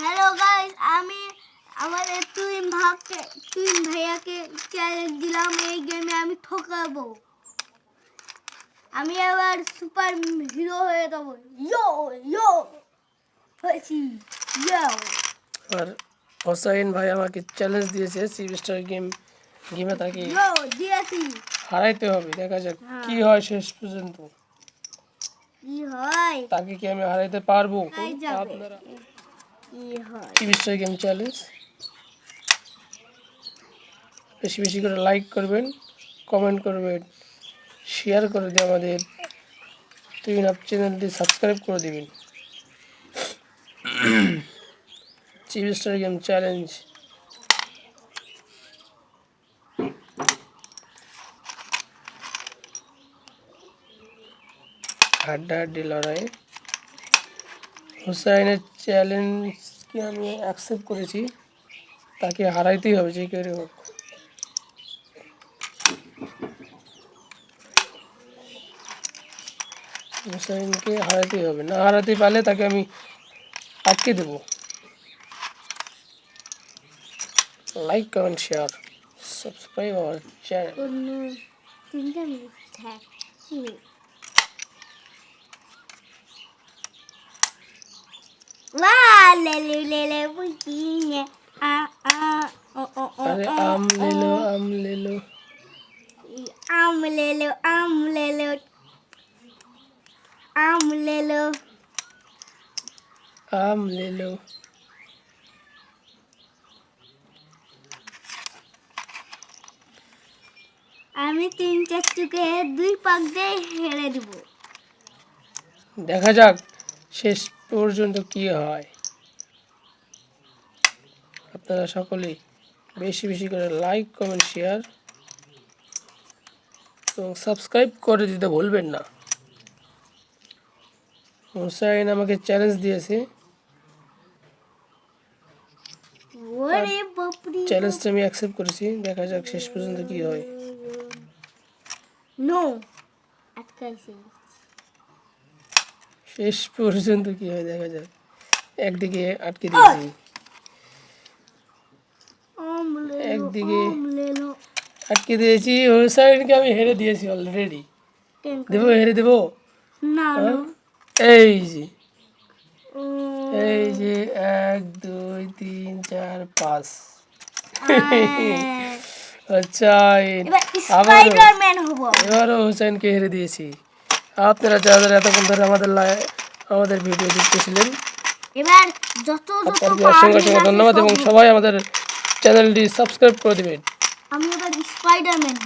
Hello guys আমি আমাদের তুইন ভাগকে তুইন ভাইয়াকে চ্যালেঞ্জ দিলাম এই গেমে আমি ঠকাবো। আমি এবার সুপার হিরো হয়ে যাব। ইয়ো ইয়ো হয়েছি ইয়ো আর হোসাইন ভাই আমাকে চ্যালেঞ্জ দিয়েছে সি স্টার গেম গেমে তাকে ইয়ো দিয়েছি। হারাইতে হবে। দেখা যাক হ্যাঁ। কি হয় শেষ পর্যন্ত। কি হয়? তাকে কি আমি হারাইতে পারব? তাই আপনারা কি হয় সি গেম চ্যালেঞ্জ। বেশি বেশি করে লাইক করবেন কমেন্ট করবেন শেয়ার করে দিয়ে আমাদের তুইন আপ চ্যানেলটি সাবস্ক্রাইব করে দিবেন। Chip star game challenge. হাড্ডাহাড্ডি লড়াই হুসাইনের চ্যালেঞ্জকে আমি অ্যাকসেপ্ট করেছি। তাকে হারাইতেই হবে, যে করে হোক। হুসাইনকে হারাতেই হবে। না হারাতে পারলে তাকে আমি আটকে দেবো। Like comment share subscribe our channel আমি তিন চার চুকে দুই পাক দিয়ে হেরে দেব। দেখা যাক শেষ পর্যন্ত কি হয়? আপনারা সকলেই বেশি বেশি করে লাইক কমেন্ট শেয়ার এবং সাবস্ক্রাইব করে দিতে ভুলবেন না। হুসাইন আমাকে চ্যালেঞ্জ দিয়েছে। চ্যালেঞ্জটা আমি অ্যাকসেপ্ট করেছি। দেখা যাক শেষ পর্যন্ত কি হয়। নো আটকাইছে। শেষ পর্যন্ত কি হয় দেখা যাক। একদিকে আটকে দিয়েছি। একদিকে আটকে দিয়েছি। হোসাইনকে আমি হেরে দিয়েছি অলরেডি দেবো হেরে দেবো? না হ্যাঁ? এই যে। এই যে এক দুই তিন চার পাঁচ। আচ্ছা আবারও এবারও হোসেনকে হেরে দিয়েছি। আপনারা যারা যারা এতক্ষণ ধরে আমাদের আমাদের ভিডিও দেখতেছিলেন এবার যত যত অসংখ্য অসংখ্য ধন্যবাদ এবং সবাই আমাদের চ্যানেলটি সাবস্ক্রাইব করে দেবেন। আমি এবার স্পাইডারম্যান